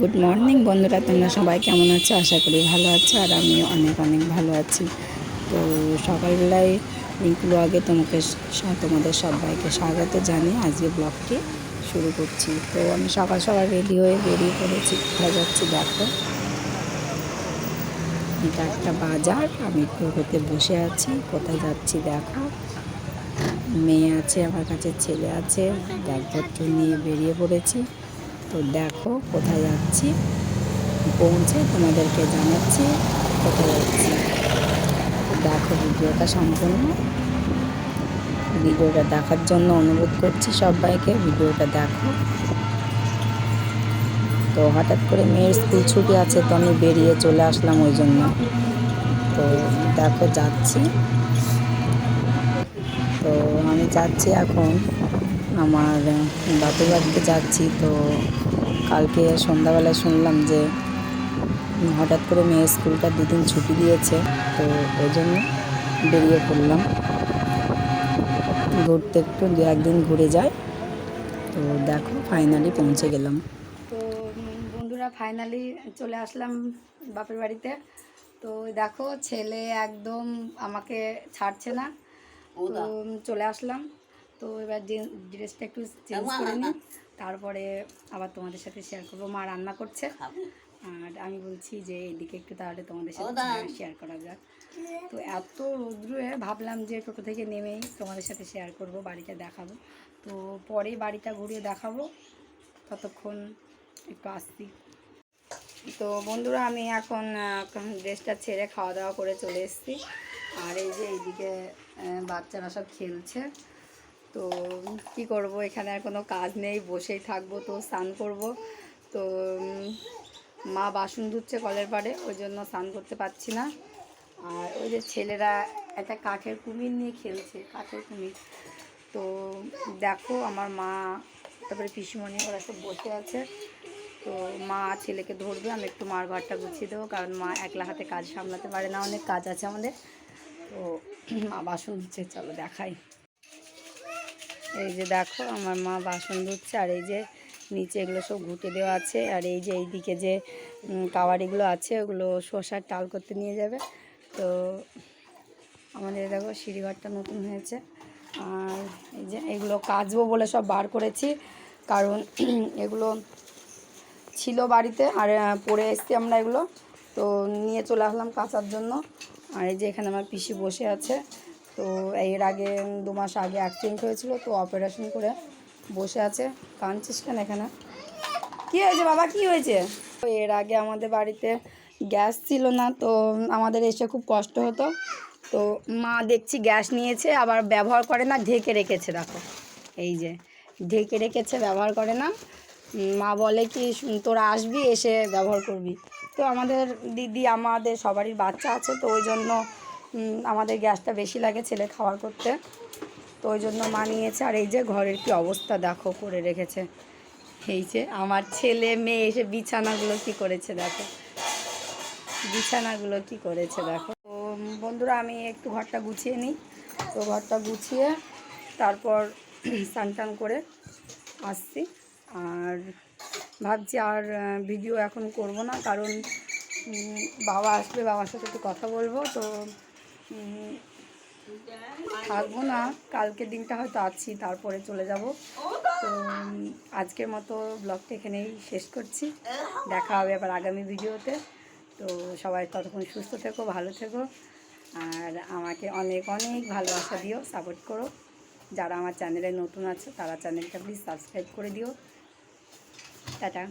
Good morning বন্ধুরা, তোমরা সবাই কেমন আছো? আশা করি ভালো আছো, আর আমি অনেক অনেক ভালো আছি। তো সকালবেলায় লিঙ্কগুলো আগে তোমাকে তোমাদের সবাইকে স্বাগত জানিয়ে আজকে ব্লগটি শুরু করছি। তো আমি সকাল সকাল রেডি হয়ে বেরিয়ে পড়েছি, কোথায় যাচ্ছি দেখো। এটা একটা বাজার, আমি টোটোতে বসে আছি, কোথায় যাচ্ছি দেখো। মেয়ে আছে, আমার কাছে ছেলে আছে ব্যাগপত্র নিয়ে বেরিয়ে পড়েছি। তো দেখো কোথায় যাচ্ছি। পৌঁছে তোমাদেরকে জানাচ্ছি কোথায় যাচ্ছি। দেখো ভিডিওটা সম্পূর্ণ। ভিডিওটা দেখার জন্য অনুরোধ করছি সবাইকে, ভিডিওটা দেখো। তো হঠাৎ করে মেয়ের স্কুল ছুটি আছে তো আমি বেরিয়ে চলে আসলাম ওই জন্য। তো দেখো যাচ্ছি। তো আমি যাচ্ছি এখন আমার বাপের বাড়িতে যাচ্ছি তো কালকে সন্ধ্যাবেলায় শুনলাম যে হঠাৎ করে মেয়ে স্কুলটা দুদিন ছুটি দিয়েছে তো ওই জন্য বেরিয়ে পড়লাম। ঘুরতে একটু দু একদিন ঘুরে যায় তো দেখো ফাইনালি পৌঁছে গেলাম। তো বন্ধুরা ফাইনালি চলে আসলাম বাপের বাড়িতে। তো দেখো ছেলে একদম আমাকে ছাড়ছে না চলে আসলাম। তো এবার যে- ড্রেসটা একটু চেঞ্জ করে নিই। তারপরে আবার তোমাদের সাথে শেয়ার করব মা রান্না করছে। আর আমি বলছি যে এইদিকে একটু তাহলে তোমাদের সাথে শেয়ার করা যাক। তো এত রৌদ্রে ভাবলাম যে টোটো থেকে নেমেই তোমাদের সাথে শেয়ার করব বাড়িটা দেখাবো। তো পরে বাড়িটা ঘুরিয়ে দেখাবো। ততক্ষণ একটু আসছি। তো বন্ধুরা আমি এখন ড্রেসটা ছেড়ে খাওয়া দাওয়া করে চলে এসেছি। আর এই যে এইদিকে বাচ্চারা সব খেলছে। তো কি করব, এখানে আর কোনো কাজ নেই, বসেই থাকব, তো স্নান করব। তো মা বাসন ধুচ্ছে কলের পাড়ে, ওই জন্য স্নান করতে পারছি না। আর ওই যে ছেলেরা একটা কাঠের কুমির নিয়ে খেলছে, কাঠের কুমির। তো দেখো, আমার মা, তারপরে পিসিমণি, ওরা সব বসে আছে। তো মা ছেলেকে ধরবে, আমি একটু মার ঘরটা গুছিয়ে দেবো, কারণ মা একলা হাতে কাজ সামলাতে পারে না, অনেক কাজ আছে আমাদের। তো মা বাসন ধুচ্ছে, চলো দেখাই। এই যে দেখো, আমার মা বাসন ধুচ্ছে, আর এই যে নিচে এগুলো সব ঘুটে দেওয়া আছে, আর এই যে এইদিকে যে কাওয়ারিগুলো আছে, ওগুলো শসার টাল করতে নিয়ে যাবে। তো আমাদের দেখো, সিঁড়িঘরটা নতুন হয়েছে, আর এই যে এগুলো কাচবো বলে সব বার করেছি, কারণ এগুলো ছিল বাড়িতে, আর পরে এসছি আমরা এগুলো, তো নিয়ে চলে আসলাম কাচার জন্য। আর এই যে এখানে আমার পিসি বসে আছে তো এর আগে দু মাস আগে অ্যাক্সিডেন্ট হয়েছিল, তো অপারেশন করে বসে আছে। কাঁদছিস কেন এখানে? কি হয়েছে বাবা? কি হয়েছে? তো এর আগে আমাদের বাড়িতে গ্যাস ছিল না, তো আমাদের এসে খুব কষ্ট হতো। তো মা দেখছি গ্যাস নিয়েছে, আবার ব্যবহার করে না, ঢেকে রেখেছে, দেখো। এই যে, ঢেকে রেখেছে, ব্যবহার করে না। মা বলে কি তোরা আসবি, এসে ব্যবহার করবি। তো আমাদের দিদি, আমাদের সবারই বাচ্চা আছে, তো ওই জন্য আমাদের গ্যাসটা বেশি লাগে ছেলে খাওয়ার করতে। তো ওই জন্য মা নিয়েছে। আর এই যে ঘরের কি অবস্থা দেখো, করে রেখেছে। এই যে আমার ছেলে মেয়ে এসে বিছানাগুলো কি করেছে দেখো। বিছানাগুলো কি করেছে দেখো। তো বন্ধুরা, আমি একটু ঘরটা গুছিয়ে নিই। তো ঘরটা গুছিয়ে তারপর স্নান করে আসছি। আর ভাবছি আর ভিডিও এখন করব না, কারণ বাবা আসবে, বাবার সাথে একটু কথা বলব। তো থাকব না। কালকের দিনটা হয়তো আছি, তারপরে চলে যাব। তো আজকের মতো ব্লগটা এখানেই শেষ করছি। দেখা হবে আবার আগামী ভিডিওতে। তো, সবাই ততক্ষণ সুস্থ থেকো, ভালো থেকো। আর আমাকে অনেক অনেক ভালোবাসা দিও, সাপোর্ট করো। যারা আমার চ্যানেলে নতুন আছে, তারা চ্যানেলটা প্লিজ সাবস্ক্রাইব করে দিও। টাটা।